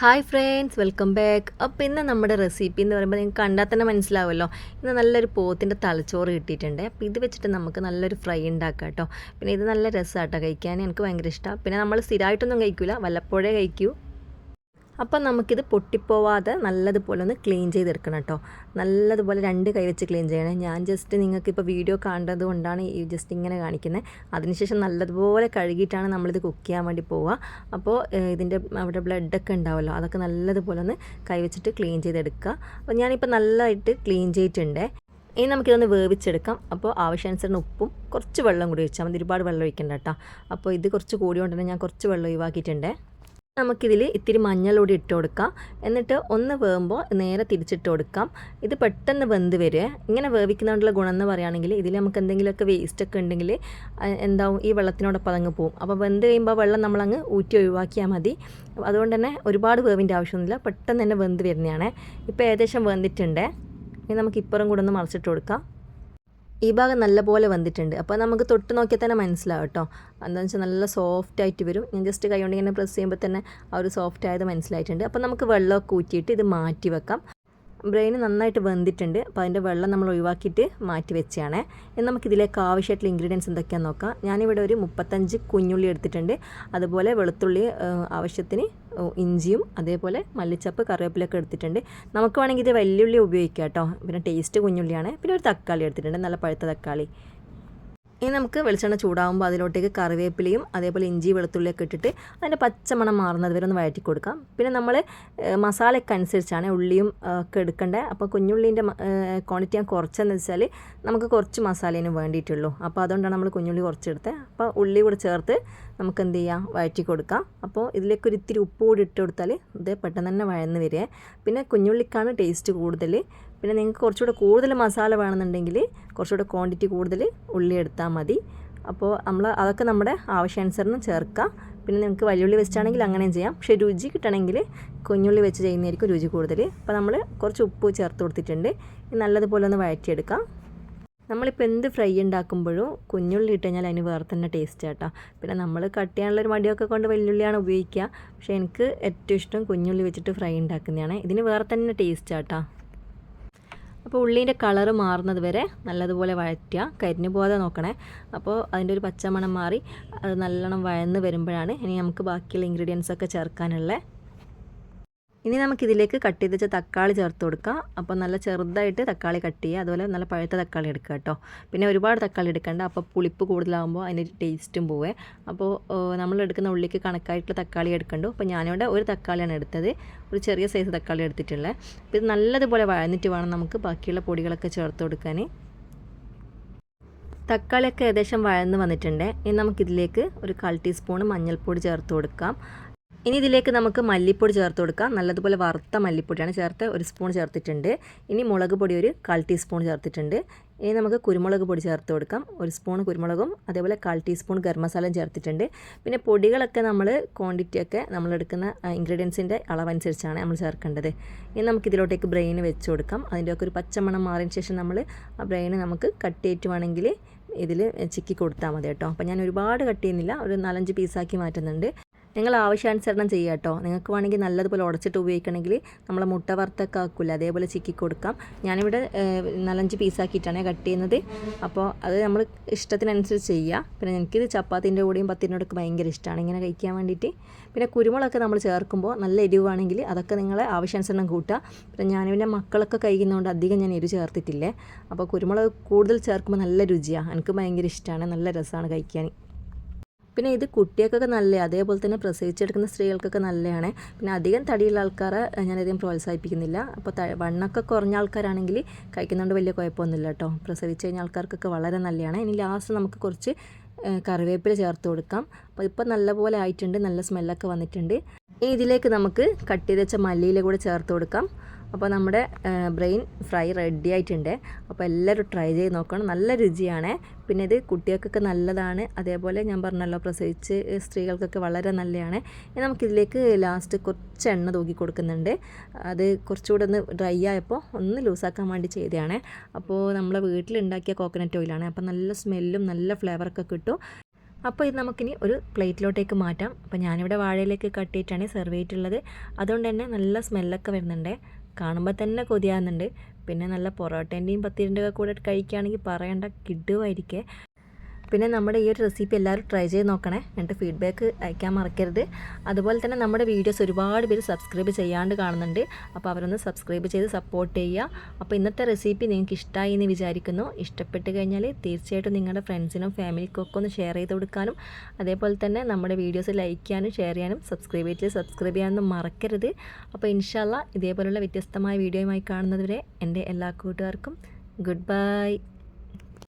Hi friends welcome back അപ്പോൾ ഇന്ന് നമ്മുടെ റെസിപ്പി എന്ന് പറയുമ്പോൾ നിങ്ങൾക്ക് കണ്ടാൽ തന്നെ മനസ്സിലാവുമല്ലോ. ഇന്ന് നല്ലൊരു പോത്തിന്റെ തലച്ചോറ് കിട്ടിയിട്ടുണ്ട്. അപ്പോൾ ഇത് വെച്ചിട്ട് നമുക്ക് നല്ലൊരു ഫ്രൈ ഉണ്ടാക്കാം കേട്ടോ പിന്നെ ഇത് നല്ല രസമാട്ടോ കഴിക്കാൻ. എനിക്ക് ഭയങ്കര ഇഷ്ടമാണ് പിന്നെ നമ്മൾ സ്ഥിരമായിട്ടൊന്നും കഴിക്കില്ല വല്ലപ്പോഴേ കഴിക്കൂ. അപ്പം നമുക്കിത് പൊട്ടിപ്പോവാതെ നല്ലതുപോലെ ഒന്ന് ക്ലീൻ ചെയ്തെടുക്കണം കേട്ടോ. നല്ലതുപോലെ രണ്ട് കൈ വെച്ച് ക്ലീൻ ചെയ്യണം. ഞാൻ ജസ്റ്റ് നിങ്ങൾക്ക് ഇപ്പോൾ വീഡിയോ കാണേണ്ടത് കൊണ്ടാണ് ഈ ജസ്റ്റ് ഇങ്ങനെ കാണിക്കുന്നത് അതിനുശേഷം നല്ലതുപോലെ കഴുകിയിട്ടാണ് നമ്മളിത് കുക്ക് ചെയ്യാൻ വേണ്ടി പോവുക അപ്പോൾ ഇതിന്റെ അവിടെ ബ്ലഡൊക്കെ ഉണ്ടാവുമല്ലോ അതൊക്കെ നല്ലതുപോലെ ഒന്ന് കൈ വെച്ചിട്ട് ക്ലീൻ ചെയ്തെടുക്കുക. അപ്പോൾ ഞാനിപ്പോൾ നല്ലതായിട്ട് ക്ലീൻ ചെയ്തിട്ടുണ്ട്. ഇനി നമുക്കിതൊന്ന് വേവിച്ചെടുക്കാം. അപ്പോൾ ആവശ്യാനുസരണം ഉപ്പും കുറച്ച് വെള്ളം കൂടി ഒഴിച്ചാൽ മതി. ഒരുപാട് വെള്ളം ഒഴിക്കണ്ട കേട്ടോ. അപ്പോൾ ഇത് കുറച്ച് കൂടി തന്നെ ഞാൻ കുറച്ച് വെള്ളം ഒഴിവാക്കിയിട്ടുണ്ട്. നമുക്കിതിൽ ഇത്തിരി മഞ്ഞളൂടി ഇട്ട് കൊടുക്കാം. എന്നിട്ട് ഒന്ന് വേവുമ്പോൾ നേരെ തിരിച്ചിട്ട് കൊടുക്കാം. ഇത് പെട്ടെന്ന് വെന്ത് വരിക. ഇങ്ങനെ വേവിക്കുന്നതുകൊണ്ടുള്ള ഗുണം എന്ന് പറയുകയാണെങ്കിൽ ഇതിൽ നമുക്ക് എന്തെങ്കിലുമൊക്കെ വേസ്റ്റ് ഒക്കെ ഉണ്ടെങ്കിൽ എന്താവും? ഈ വെള്ളത്തിനോടൊപ്പം അതങ്ങ് പോവും. അപ്പോൾ വെന്ത് കഴിയുമ്പോൾ വെള്ളം നമ്മളങ്ങ് ഊറ്റി ഒഴിവാക്കിയാൽ മതി. അതുകൊണ്ട് തന്നെ ഒരുപാട് വേവിന്റെ ആവശ്യമൊന്നുമില്ല. പെട്ടെന്ന് തന്നെ വെന്ത് വരുന്നതാണ്. ഇപ്പോൾ ഏകദേശം വെന്തിട്ടുണ്ട്. ഇനി നമുക്ക് ഇപ്പുറം കൂടെ ഒന്ന് മറിച്ചിട്ട് കൊടുക്കാം. ഈ ഭാഗം നല്ലപോലെ വന്നിട്ടുണ്ട്. അപ്പോൾ നമുക്ക് തൊട്ട് നോക്കിയാൽ തന്നെ മനസ്സിലാവും കേട്ടോ. എന്താണെന്ന് വെച്ചാൽ നല്ല സോഫ്റ്റ് ആയിട്ട് വരും. ഞാൻ ജസ്റ്റ് കൈ കൊണ്ട് ഇങ്ങനെ പ്രസ് ചെയ്യുമ്പോൾ തന്നെ ആ ഒരു സോഫ്റ്റ് ആയത് മനസ്സിലായിട്ടുണ്ട്. അപ്പോൾ നമുക്ക് വെള്ളമൊക്കെ ഊറ്റിയിട്ട് ഇത് മാറ്റി വെക്കാം. ബ്രെയിൻ നന്നായിട്ട് വെന്തിട്ടുണ്ട്. അപ്പോൾ അതിന്റെ വെള്ളം നമ്മൾ ഒഴിവാക്കിയിട്ട് മാറ്റി വെച്ചാണ്. ഇനി നമുക്കിതിലേക്ക് ആവശ്യമായിട്ടുള്ള ഇൻഗ്രീഡിയൻസ് എന്തൊക്കെയാണെന്ന് നോക്കാം. ഞാനിവിടെ ഒരു മുപ്പത്തഞ്ച് കുഞ്ഞുള്ളി എടുത്തിട്ടുണ്ട്. അതുപോലെ വെളുത്തുള്ളി ആവശ്യത്തിന് ഇഞ്ചിയും അതേപോലെ മല്ലിച്ചപ്പ് കറിവേപ്പിലൊക്കെ എടുത്തിട്ടുണ്ട്. നമുക്ക് വേണമെങ്കിൽ ഇത് വലിയുള്ളി ഉപയോഗിക്കാം കേട്ടോ. പിന്നെ ടേസ്റ്റ് കുഞ്ഞുള്ളിയാണ്. പിന്നെ ഒരു തക്കാളി എടുത്തിട്ടുണ്ട്. നല്ല പഴുത്ത തക്കാളി. ഇനി നമുക്ക് വെളിച്ചെണ്ണ ചൂടാകുമ്പോൾ അതിലോട്ടേക്ക് കറിവേപ്പിലയും അതേപോലെ ഇഞ്ചി വെളുത്തുള്ളിയൊക്കെ ഇട്ടിട്ട് അതിന്റെ പച്ചമണം മാറുന്നത് വരെ ഒന്ന് വഴറ്റി കൊടുക്കാം. പിന്നെ നമ്മൾ മസാലയ്ക്ക് അനുസരിച്ചാണ് ഉള്ളിയും ഒക്കെ എടുക്കേണ്ടത് അപ്പോൾ കുഞ്ഞുള്ളീന്റെ ക്വാണ്ടിറ്റി ഞാൻ കുറച്ചെന്ന് വെച്ചാൽ നമുക്ക് കുറച്ച് മസാലേനും വേണ്ടിയിട്ടുള്ളൂ. അപ്പോൾ അതുകൊണ്ടാണ് നമ്മൾ കുഞ്ഞുള്ളി കുറച്ചെടുത്തത് അപ്പോൾ ഉള്ളി കൂടെ ചേർത്ത് നമുക്ക് എന്ത് ചെയ്യാം? വഴറ്റി കൊടുക്കാം. അപ്പോൾ ഇതിലേക്ക് ഒരു ഇത്തിരി ഉപ്പ് കൂടി ഇട്ട് കൊടുത്താൽ ഇത് പെട്ടെന്ന് തന്നെ വഴന്ന് വരിക പിന്നെ കുഞ്ഞുള്ളിക്കാണ് ടേസ്റ്റ് കൂടുതൽ പിന്നെ നിങ്ങൾക്ക് കുറച്ചുകൂടെ കൂടുതൽ മസാല വേണമെന്നുണ്ടെങ്കിൽ കുറച്ചുകൂടെ ക്വാണ്ടിറ്റി കൂടുതൽ ഉള്ളി എടുത്താൽ മതി. അപ്പോൾ നമ്മൾ അതൊക്കെ നമ്മുടെ ആവശ്യാനുസരണം ചേർക്കാം. പിന്നെ നിങ്ങൾക്ക് വലിയുള്ളി വെച്ചിട്ടാണെങ്കിൽ അങ്ങനെയും ചെയ്യാം. പക്ഷേ രുചി കിട്ടണമെങ്കിൽ കുഞ്ഞുള്ളി വെച്ച് ചെയ്യുന്നതായിരിക്കും രുചി കൂടുതൽ. അപ്പോൾ നമ്മൾ കുറച്ച് ഉപ്പ് ചേർത്ത് കൊടുത്തിട്ടുണ്ട്. നല്ലതുപോലെ ഒന്ന് വഴറ്റിയെടുക്കാം. നമ്മളിപ്പോൾ എന്ത് ഫ്രൈ ഉണ്ടാക്കുമ്പോഴും കുഞ്ഞുള്ളി ഇട്ട് കഴിഞ്ഞാൽ അതിന് വേറെ തന്നെ ടേസ്റ്റ് കേട്ടോ പിന്നെ നമ്മൾ കട്ട് ചെയ്യാനുള്ളൊരു മടിയൊക്കെ കൊണ്ട് വെല്ലുള്ളിയാണ് ഉപയോഗിക്കുക. പക്ഷേ എനിക്ക് ഏറ്റവും ഇഷ്ടം കുഞ്ഞുള്ളി വെച്ചിട്ട് ഫ്രൈ ഉണ്ടാക്കുന്നതാണ്. ഇതിന് വേറെ തന്നെ ടേസ്റ്റ് കേട്ടോ അപ്പോൾ ഉള്ളീന്റെ കളറ് മാറുന്നത് വരെ നല്ലതുപോലെ വഴറ്റുക. കരിഞ്ഞു പോകാതെ നോക്കണേ. അപ്പോൾ അതിന്റെ ഒരു പച്ചമണം മാറി അത് നല്ലോണം വഴന്ന് വരുമ്പോഴാണ് ഇനി നമുക്ക് ബാക്കിയുള്ള ഇൻഗ്രീഡിയൻസ് ഒക്കെ ചേർക്കാനുള്ളത് ഇനി നമുക്കിതിലേക്ക് കട്ട് ചെയ്ത് വെച്ച തക്കാളി ചേർത്ത് കൊടുക്കാം. അപ്പോൾ നല്ല ചെറുതായിട്ട് തക്കാളി കട്ട് ചെയ്യുക. അതുപോലെ നല്ല പഴുത്ത തക്കാളി എടുക്കുക കേട്ടോ. പിന്നെ ഒരുപാട് തക്കാളി എടുക്കേണ്ട. അപ്പോൾ പുളിപ്പ് കൂടുതലാകുമ്പോൾ അതിന്റെ ടേസ്റ്റും പോവേ. അപ്പോൾ നമ്മൾ എടുക്കുന്ന ഉള്ളിക്ക് കണക്കായിട്ടുള്ള തക്കാളി എടുക്കണ്ടു. അപ്പോൾ ഞാനിവിടെ ഒരു തക്കാളിയാണ് എടുത്തത്. ഒരു ചെറിയ സൈസ് തക്കാളി എടുത്തിട്ടുള്ളത് അപ്പോൾ ഇത് നല്ലതുപോലെ വഴന്നിട്ട് വേണം നമുക്ക് ബാക്കിയുള്ള പൊടികളൊക്കെ ചേർത്ത് കൊടുക്കാൻ തക്കാളിയൊക്കെ ഏകദേശം വഴന്ന് വന്നിട്ടുണ്ട്. ഇനി നമുക്കിതിലേക്ക് ഒരു കാൽ ടീസ്പൂൺ മഞ്ഞൾപ്പൊടി ചേർത്ത് കൊടുക്കാം. ഇനി ഇതിലേക്ക് നമുക്ക് മല്ലിപ്പൊടി ചേർത്ത് കൊടുക്കാം. നല്ലതുപോലെ വറുത്ത മല്ലിപ്പൊടിയാണ് ചേർത്ത് ഒരു സ്പൂൺ ചേർത്തിട്ടുണ്ട്. ഇനി മുളക് പൊടി ഒരു കാൽ ടീസ്പൂൺ ചേർത്തിട്ടുണ്ട്. ഇനി നമുക്ക് കുരുമുളക് പൊടി ചേർത്ത് കൊടുക്കാം. ഒരു സ്പൂൺ കുരുമുളകും അതേപോലെ കാൽ ടീസ്പൂൺ ഗരം മസാലയും ചേർത്തിട്ടുണ്ട്. പിന്നെ പൊടികളൊക്കെ നമ്മൾ ക്വാണ്ടിറ്റിയൊക്കെ നമ്മൾ എടുക്കുന്ന ഇൻഗ്രീഡിയൻസിന്റെ അളവനുസരിച്ചാണ് നമ്മൾ ചേർക്കേണ്ടത്. ഇനി നമുക്ക് ഇതിലോട്ടേക്ക് ബ്രെയിൻ വെച്ച് കൊടുക്കാം. അതിന്റെയൊക്കെ ഒരു പച്ചമണം മാറിയതിന് ശേഷം നമ്മൾ ആ ബ്രെയിൻ നമുക്ക് കട്ട് ചെയ്തിട്ട് ഇതിൽ ചിക്കി കൊടുത്താൽ മതി കേട്ടോ. അപ്പോൾ ഞാൻ ഒരുപാട് കട്ട് ചെയ്യുന്നില്ല. ഒരു നാലഞ്ച് പീസാക്കി മാറ്റുന്നുണ്ട്. നിങ്ങൾ ആവശ്യാനുസരണം ചെയ്യുക കേട്ടോ. നിങ്ങൾക്ക് വേണമെങ്കിൽ നല്ലതുപോലെ ഉടച്ചിട്ട് ഉപയോഗിക്കണമെങ്കിൽ നമ്മൾ മുട്ട വറുത്തൊക്കെ ആക്കില്ല അതേപോലെ ചിക്കി കൊടുക്കാം. ഞാനിവിടെ നാലഞ്ച് പീസാക്കിയിട്ടാണ് കട്ട് ചെയ്യുന്നത്. അപ്പോൾ അത് നമ്മൾ ഇഷ്ടത്തിനനുസരിച്ച് ചെയ്യുക. പിന്നെ എനിക്കിത് ചപ്പാത്തിന്റെ കൂടെയും പത്തിന്റെ കൂടെ ഭയങ്കര ഇഷ്ടമാണ്. ഇങ്ങനെ കഴിക്കാൻ വേണ്ടിയിട്ട്. പിന്നെ കുരുമുളകൊക്കെ നമ്മൾ ചേർക്കുമ്പോൾ നല്ല എരിവാണെങ്കിൽ അതൊക്കെ നിങ്ങൾ ആവശ്യാനുസരണം കൂട്ടുക. പിന്നെ ഞാനിവിടെ മക്കളൊക്കെ കഴിക്കുന്നതുകൊണ്ട് അധികം ഞാൻ എരിവ് ചേർത്തിട്ടില്ലേ. അപ്പോൾ കുരുമുളക് കൂടുതൽ ചേർക്കുമ്പോൾ നല്ല രുചിയാണ്. എനിക്ക് ഭയങ്കര ഇഷ്ടമാണ്. നല്ല രസമാണ് കഴിക്കാൻ. പിന്നെ ഇത് കുട്ടികൾക്കൊക്കെ നല്ല അതേപോലെ തന്നെ പ്രസവിച്ചെടുക്കുന്ന സ്ത്രീകൾക്കൊക്കെ നല്ലതാണ് പിന്നെ അധികം തടിയുള്ള ആൾക്കാരെ ഞാനധികം പ്രോത്സാഹിപ്പിക്കുന്നില്ല. അപ്പോൾ ത വണ്ണൊക്കെ കുറഞ്ഞ ആൾക്കാരാണെങ്കിൽ കഴിക്കുന്നതുകൊണ്ട് വലിയ കുഴപ്പമൊന്നുമില്ല കേട്ടോ പ്രസവിച്ച് കഴിഞ്ഞ ആൾക്കാർക്കൊക്കെ വളരെ നല്ലതാണ് ഇനി ലാസ്റ്റ് നമുക്ക് കുറച്ച് കറിവേപ്പില ചേർത്ത് കൊടുക്കാം. അപ്പോൾ ഇപ്പോൾ നല്ലപോലെ ആയിട്ടുണ്ട്. നല്ല സ്മെല്ലൊക്കെ വന്നിട്ടുണ്ട്. ഇതിലേക്ക് നമുക്ക് കട്ട് വെച്ച മല്ലിയില കൂടെ ചേർത്ത് കൊടുക്കാം. അപ്പോൾ നമ്മുടെ ബ്രെയിൻ ഫ്രൈ റെഡി ആയിട്ടുണ്ട്. അപ്പോൾ എല്ലാവരും ട്രൈ ചെയ്ത് നോക്കണം. നല്ല രുചിയാണ്. പിന്നെ ഇത് കുട്ടികൾക്കൊക്കെ നല്ലതാണ്. അതേപോലെ ഞാൻ പറഞ്ഞല്ലോ പ്രസവിച്ച് സ്ത്രീകൾക്കൊക്കെ വളരെ നല്ലതാണ്. ഇനി നമുക്കിതിലേക്ക് ലാസ്റ്റ് കുറച്ച് എണ്ണ തൂക്കി കൊടുക്കുന്നുണ്ട്. അത് കുറച്ചുകൂടെ ഒന്ന് ഡ്രൈ ആയപ്പോൾ ഒന്ന് ലൂസാക്കാൻ വേണ്ടി ചെയ്തതാണ്. അപ്പോൾ നമ്മളെ വീട്ടിലുണ്ടാക്കിയ കോക്കനട്ട് ഓയിലാണ്. അപ്പോൾ നല്ല സ്മെല്ലും നല്ല ഫ്ലേവറൊക്കെ കിട്ടും. അപ്പോൾ ഇത് നമുക്കിനി ഒരു പ്ലേറ്റിലോട്ടേക്ക് മാറ്റാം. അപ്പോൾ ഞാനിവിടെ വാഴയിലേക്ക് കട്ടിയിട്ടാണ് സെർവ് ചെയ്തിട്ടുള്ളത്. അതുകൊണ്ട് തന്നെ നല്ല സ്മെല്ലൊക്കെ വരുന്നുണ്ട്. കാണുമ്പോൾ തന്നെ കൊതിയാകുന്നുണ്ട് പിന്നെ നല്ല പൊറോട്ടേന്റെയും പത്തിരിന്റെയൊക്കെ കൂടെ കഴിക്കുകയാണെങ്കിൽ പറയേണ്ട കിടുവായിരിക്കേ. പിന്നെ നമ്മുടെ ഈ ഒരു റെസിപ്പി എല്ലാവരും ട്രൈ ചെയ്ത് നോക്കണേ. എന്നിട്ട് ഫീഡ്ബാക്ക് അയക്കാൻ മറക്കരുത്. അതുപോലെ തന്നെ നമ്മുടെ വീഡിയോസ് ഒരുപാട് പേര് സബ്സ്ക്രൈബ് ചെയ്യാണ്ട് കാണുന്നുണ്ട്. അപ്പോൾ അവരൊന്ന് സബ്സ്ക്രൈബ് ചെയ്ത് സപ്പോർട്ട് ചെയ്യുക. അപ്പോൾ ഇന്നത്തെ റെസിപ്പി നിങ്ങൾക്ക് ഇഷ്ടമായി എന്ന് വിചാരിക്കുന്നു. ഇഷ്ടപ്പെട്ട് കഴിഞ്ഞാൽ തീർച്ചയായിട്ടും നിങ്ങളുടെ ഫ്രണ്ട്സിനും ഫാമിലിക്കും ഒക്കെ ഒന്ന് ഷെയർ ചെയ്ത് കൊടുക്കാനും. അതേപോലെ തന്നെ നമ്മുടെ വീഡിയോസ് ലൈക്ക് ചെയ്യാനും ഷെയർ ചെയ്യാനും സബ്സ്ക്രൈബ് ചെയ്ത് സബ്സ്ക്രൈബ് ചെയ്യാനൊന്നും മറക്കരുത്. അപ്പോൾ ഇൻഷാല്ല ഇതേപോലുള്ള വ്യത്യസ്തമായ വീഡിയോയുമായി കാണുന്നതുവരെ എന്റെ എല്ലാ കൂട്ടുകാർക്കും ഗുഡ് ബൈ